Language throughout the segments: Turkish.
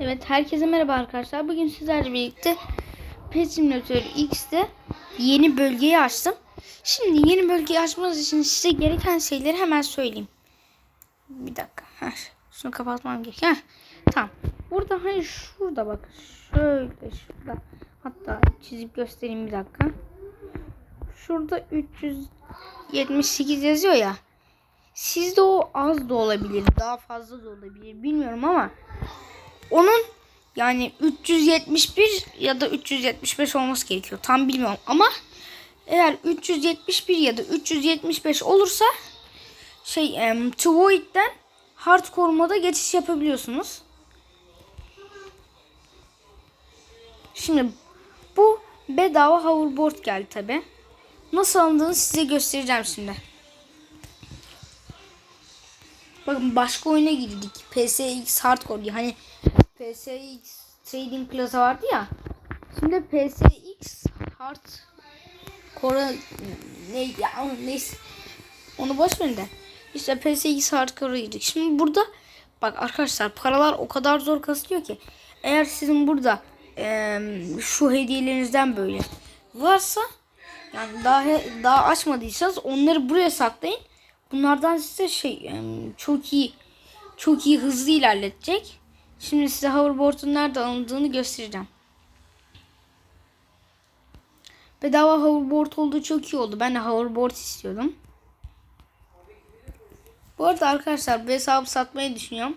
Evet herkese merhaba arkadaşlar. Bugün sizlerle birlikte Pet Simulator X'te yeni bölgeyi açtım. Şimdi yeni bölgeyi açmanız için size gereken şeyleri hemen söyleyeyim. Bir dakika. Heh, şunu kapatmam gerek. Heh, tamam. Burada hani şurada bak. Şöyle şurada. Hatta çizip göstereyim bir dakika. Şurada 378 yazıyor ya. Sizde o az da olabilir. Daha fazla da olabilir. Bilmiyorum ama onun yani 371 ya da 375 olması gerekiyor. Tam bilmiyorum ama eğer 371 ya da 375 olursa şey um, Tvoid'den hardcore moda geçiş yapabiliyorsunuz. Şimdi bu bedava hoverboard geldi tabi. Nasıl alındığını size göstereceğim şimdi. Bakın başka oyuna girdik. PSX Hardcore diye. Hani PSX Trading Plaza vardı ya. Şimdi PSX Hardcore neydi ya neyse. Onu boş verin de. İşte PSX Hardcore'a girdik. Şimdi burada bak arkadaşlar paralar o kadar zor kasılıyor ki. Eğer sizin burada eee, şu hediyelerinizden böyle varsa yani daha daha açmadıysanız onları buraya saklayın. Bunlardan size şey çok iyi çok iyi hızlı ilerletecek. Şimdi size hoverboard'un nerede alındığını göstereceğim. Bedava hoverboard olduğu çok iyi oldu. Ben de hoverboard istiyordum. Bu arada arkadaşlar bu hesabı satmayı düşünüyorum.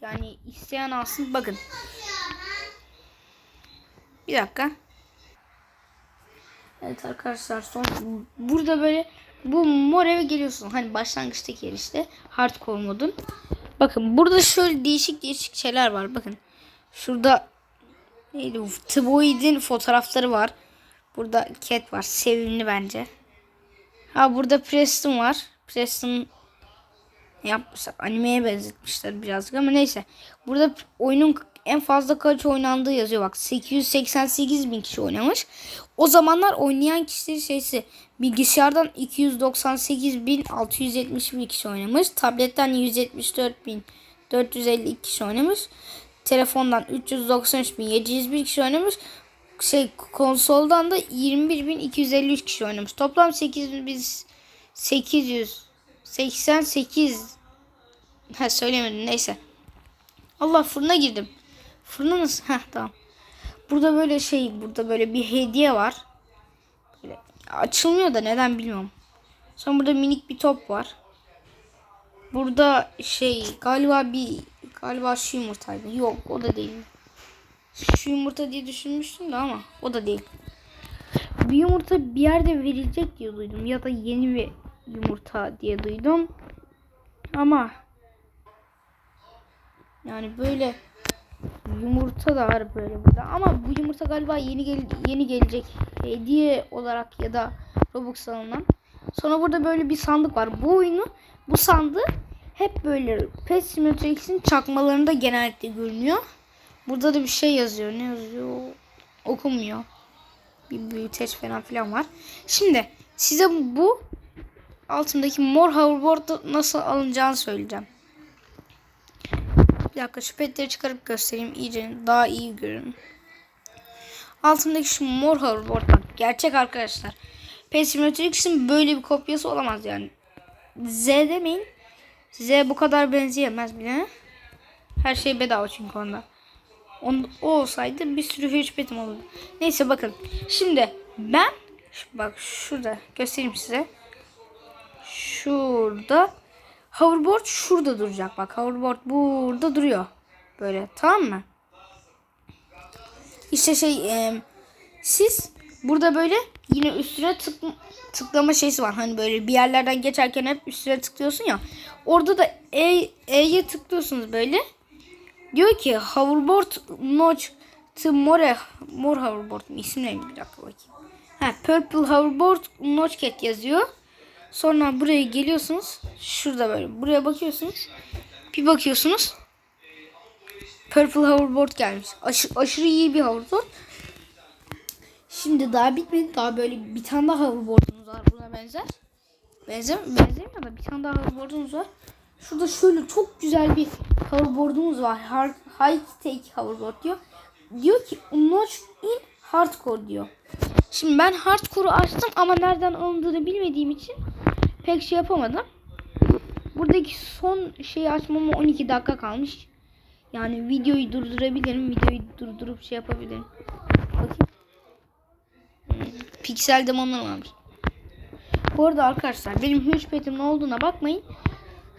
Yani isteyen alsın. Bakın. Bir dakika. Evet arkadaşlar son burada böyle bu mor eve geliyorsun. Hani başlangıçtaki yer işte. Hardcore modun. Bakın burada şöyle değişik değişik şeyler var. Bakın. Şurada neydi bu? Tvoid'in fotoğrafları var. Burada Cat var. Sevimli bence. Ha burada Preston var. Preston yapmışlar. Animeye benzetmişler birazcık ama neyse. Burada oyunun en fazla kaç oynandığı yazıyor bak. 888 bin kişi oynamış. O zamanlar oynayan kişilerin şeysi bilgisayardan 298.671 kişi oynamış. Tabletten 174.452 kişi oynamış. Telefondan 393.701 kişi oynamış. Şey konsoldan da 21.253 kişi oynamış. Toplam 888 Ha söylemedim neyse. Allah fırına girdim. Fırına nasıl? Heh tamam. Burada böyle şey burada böyle bir hediye var. Böyle açılmıyor da neden bilmiyorum. Sonra burada minik bir top var. Burada şey galiba bir galiba şu yumurtaydı. Yok o da değil. Şu yumurta diye düşünmüştüm de ama o da değil. Bir yumurta bir yerde verilecek diye duydum ya da yeni bir yumurta diye duydum. Ama yani böyle yumurta da var böyle burada. Ama bu yumurta galiba yeni gel yeni gelecek hediye olarak ya da Robux alınan. Sonra burada böyle bir sandık var. Bu oyunu bu sandığı hep böyle Pet Simulator X'in çakmalarında genellikle görünüyor. Burada da bir şey yazıyor. Ne yazıyor? Okunmuyor. Bir büyüteç falan filan var. Şimdi size bu altındaki mor hoverboard nasıl alınacağını söyleyeceğim. Bir dakika şu petleri çıkarıp göstereyim. iyice daha iyi görün. Altındaki şu mor hoverboard bak. Gerçek arkadaşlar. Pet böyle bir kopyası olamaz yani. Z demeyin. Z bu kadar benzeyemez bile. Her şey bedava çünkü onda. On, o olsaydı bir sürü petim olurdu. Neyse bakın. Şimdi ben bak şurada göstereyim size. Şurada hoverboard şurada duracak. Bak hoverboard burada duruyor. Böyle tamam mı? İşte şey e, siz burada böyle yine üstüne tık, tıklama şeysi var. Hani böyle bir yerlerden geçerken hep üstüne tıklıyorsun ya. Orada da E, E'ye tıklıyorsunuz böyle. Diyor ki hoverboard notch to more, more hoverboard mu? İsim neymiş bir dakika bakayım. Ha, purple hoverboard notch cat yazıyor. Sonra buraya geliyorsunuz. Şurada böyle. Buraya bakıyorsunuz. Bir bakıyorsunuz. Purple hoverboard gelmiş. Aşı, aşırı iyi bir hoverboard. Şimdi daha bitmedi. Daha böyle bir tane daha hoverboardumuz var buna benzer. Benzer, benzemiyor da bir tane daha hoverboardumuz var. Şurada şöyle çok güzel bir hoverboard'umuz var. Hard, high tech hoverboard diyor. Diyor ki notch in hardcore diyor. Şimdi ben hardcore'u açtım ama nereden alındığını bilmediğim için pek şey yapamadım. Buradaki son şeyi açmama 12 dakika kalmış. Yani videoyu durdurabilirim. Videoyu durdurup şey yapabilirim. Bakayım. Hmm, Piksel demonlar varmış. Bu arada arkadaşlar benim huge pet'im ne olduğuna bakmayın.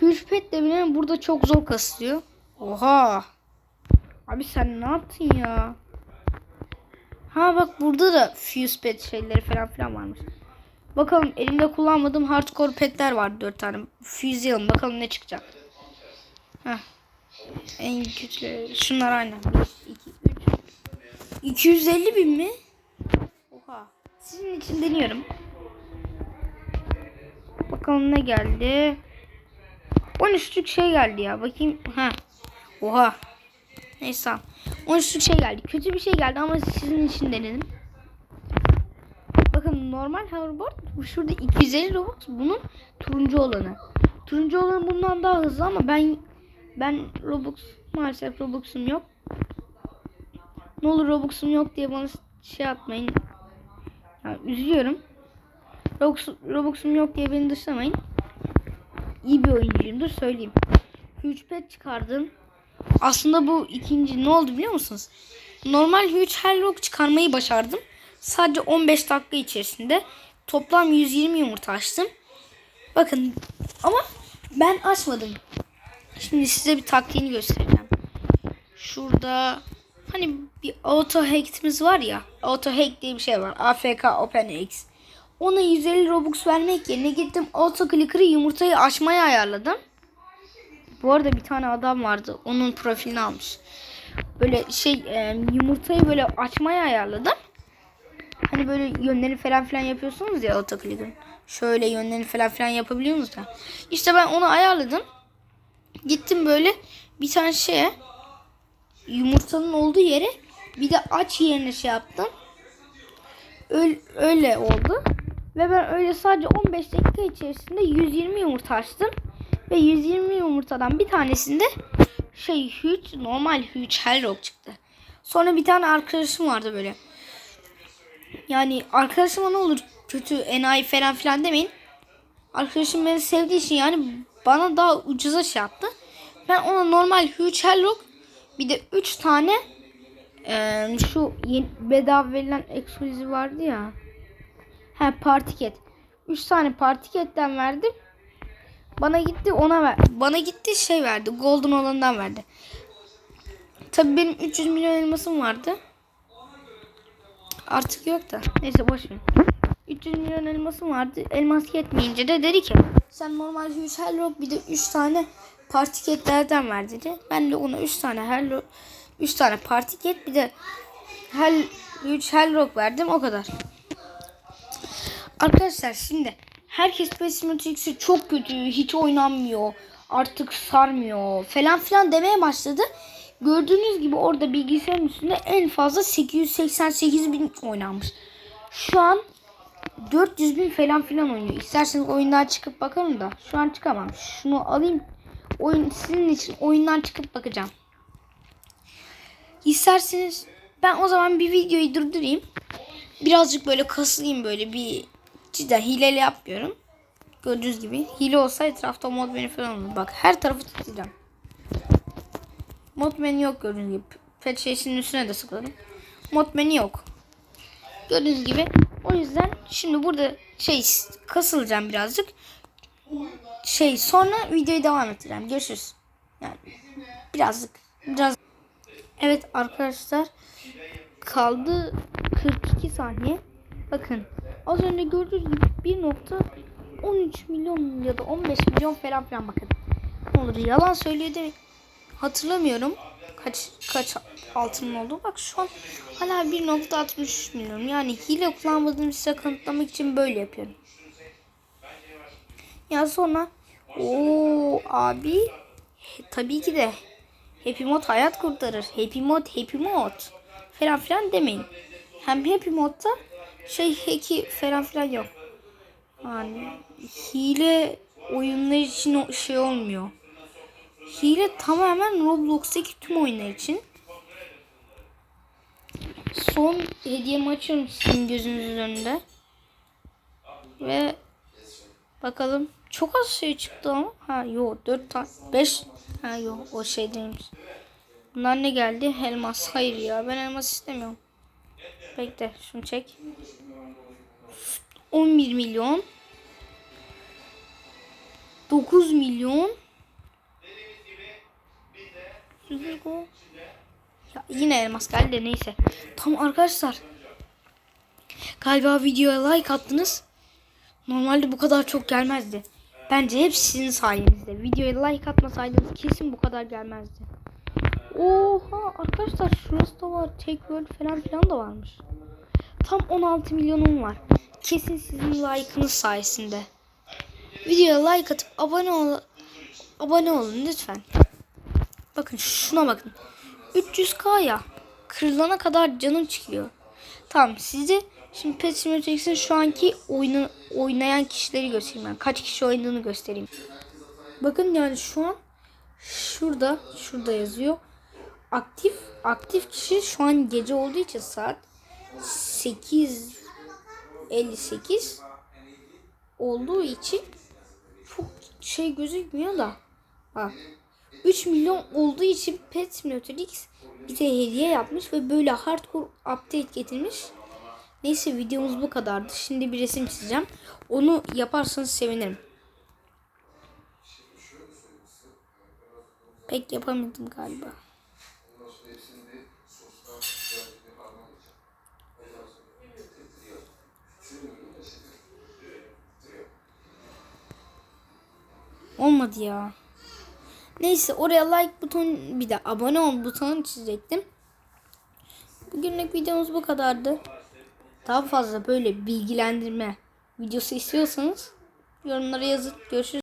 Huge pet de benim burada çok zor kasılıyor. Oha. Abi sen ne yaptın ya? Ha bak burada da fuse pet şeyleri falan filan varmış. Bakalım elimde kullanmadığım hardcore petler var 4 tane. Fuse'layalım bakalım ne çıkacak. Heh. En kötü şunlar aynen. 1, 2, 3. 250 bin mi? Oha. Sizin için deniyorum. Bakalım ne geldi. 13'lük şey geldi ya. Bakayım. Ha. Oha. Neyse tamam. 13'lük şey geldi. Kötü bir şey geldi ama sizin için denedim. Bakın normal hoverboard bu şurada 250 Robux bunun turuncu olanı. Turuncu olanı bundan daha hızlı ama ben ben Robux maalesef Robux'um yok. Ne olur Robux'um yok diye bana şey atmayın. Yani üzülüyorum. Robux, Robux'um yok diye beni dışlamayın. İyi bir oyuncuyumdur söyleyeyim. Huge pet çıkardım. Aslında bu ikinci ne oldu biliyor musunuz? Normal Huge Hellrock çıkarmayı başardım. Sadece 15 dakika içerisinde toplam 120 yumurta açtım. Bakın ama ben açmadım. Şimdi size bir taktiğini göstereceğim. Şurada hani bir auto hack'imiz var ya. Auto hack diye bir şey var. AFK OpenX. Ona 150 Robux vermek yerine gittim auto clicker'ı yumurtayı açmaya ayarladım. Bu arada bir tane adam vardı. Onun profilini almış. Böyle şey e, yumurtayı böyle açmaya ayarladım. Hani böyle yönleri falan filan yapıyorsunuz ya autoclicker'ın. Şöyle yönlerini falan filan yapabiliyorsunuz ya. İşte ben onu ayarladım. Gittim böyle bir tane şeye yumurtanın olduğu yere bir de aç yerine şey yaptım. Öyle, öyle oldu. Ve ben öyle sadece 15 dakika içerisinde 120 yumurta açtım. Ve 120 yumurtadan bir tanesinde şey huge normal huge hellrock çıktı. Sonra bir tane arkadaşım vardı böyle. Yani arkadaşıma ne olur kötü enayi falan filan demeyin. Arkadaşım beni sevdiği için yani bana daha ucuza şey yaptı. Ben ona normal huge hellrock bir de 3 tane eee, şu yeni, bedava verilen ekskluziv vardı ya. He partiket. 3 tane partiketten verdim. Bana gitti ona ver. Bana gitti şey verdi. Golden olanından verdi. Tabii benim 300 milyon elmasım vardı. Artık yok da. Neyse boş ver. 300 milyon elmasım vardı. Elmas yetmeyince de dedi ki sen normal huge hellrock bir de 3 tane partiketlerden ver dedi. Ben de ona 3 tane hellrock 3 tane partiket bir de hell huge hellrock verdim o kadar. Arkadaşlar şimdi herkes Pesimet X'i çok kötü, hiç oynanmıyor, artık sarmıyor falan filan demeye başladı. Gördüğünüz gibi orada bilgisayarın üstünde en fazla 888 bin oynanmış. Şu an 400 bin falan filan oynuyor. İsterseniz oyundan çıkıp bakalım da. Şu an çıkamam. Şunu alayım. Oyun sizin için oyundan çıkıp bakacağım. İsterseniz ben o zaman bir videoyu durdurayım. Birazcık böyle kasılayım böyle bir cidden hileyle yapmıyorum. Gördüğünüz gibi hile olsa etrafta mod menü falan olur. Bak her tarafı tutacağım. Mod menü yok gördüğünüz gibi. Pet şeysinin üstüne de sıkladım. Mod menü yok. Gördüğünüz gibi. O yüzden şimdi burada şey kasılacağım birazcık. Şey sonra videoyu devam ettireceğim. Görüşürüz. Yani birazcık biraz Evet arkadaşlar kaldı 42 saniye. Bakın az önce gördüğünüz gibi 1.13 milyon ya da 15 milyon falan filan bakın. Ne olur yalan söylüyor demek. Hatırlamıyorum kaç kaç altın oldu. Bak şu an hala 1.63 milyon. Yani hile kullanmadığımı size kanıtlamak için böyle yapıyorum. Ya sonra o abi he, tabii ki de Happy Mod hayat kurtarır. Happy Mod, Happy Mod falan filan demeyin. Hem Happy Mod'da şey hack'i falan filan yok. Yani hile oyunlar için şey olmuyor. Hile tamamen Roblox'taki tüm oyunlar için. Son hediyemi açıyorum sizin gözünüzün önünde. Ve bakalım çok az şey çıktı ama. Ha yok 4 tane 5 ha yok o şey değilmiş. Bunlar ne geldi? Elmas. Hayır ya ben elmas istemiyorum. Bekle şunu çek. 11 milyon. 9 milyon. Ya yine elmas geldi de neyse. Tamam arkadaşlar. Galiba videoya like attınız. Normalde bu kadar çok gelmezdi. Bence hep sizin sayenizde. Videoya like atmasaydınız kesin bu kadar gelmezdi. Oha arkadaşlar şurası da var. Take World falan filan da varmış. Tam 16 milyonum var. Kesin sizin like'ınız sayesinde. Videoya like atıp abone ol abone olun lütfen. Bakın şuna bakın. 300k ya. Kırılana kadar canım çıkıyor. Tamam size şimdi Pet Simulators'ın şu anki oyunu oynayan kişileri göstereyim. Yani kaç kişi oynadığını göstereyim. Bakın yani şu an şurada şurada yazıyor. Aktif aktif kişi şu an gece olduğu için saat 8.58 olduğu için çok şey gözükmüyor da. Bak 3 milyon olduğu için Pet Simulator X bize hediye yapmış ve böyle hardcore update getirmiş. Neyse videomuz bu kadardı. Şimdi bir resim çizeceğim. Onu yaparsanız sevinirim. Pek yapamadım galiba. Olmadı ya. Neyse oraya like butonu bir de abone ol butonunu çizecektim. Bugünlük videomuz bu kadardı. Daha fazla böyle bilgilendirme videosu istiyorsanız yorumlara yazın. Görüşürüz.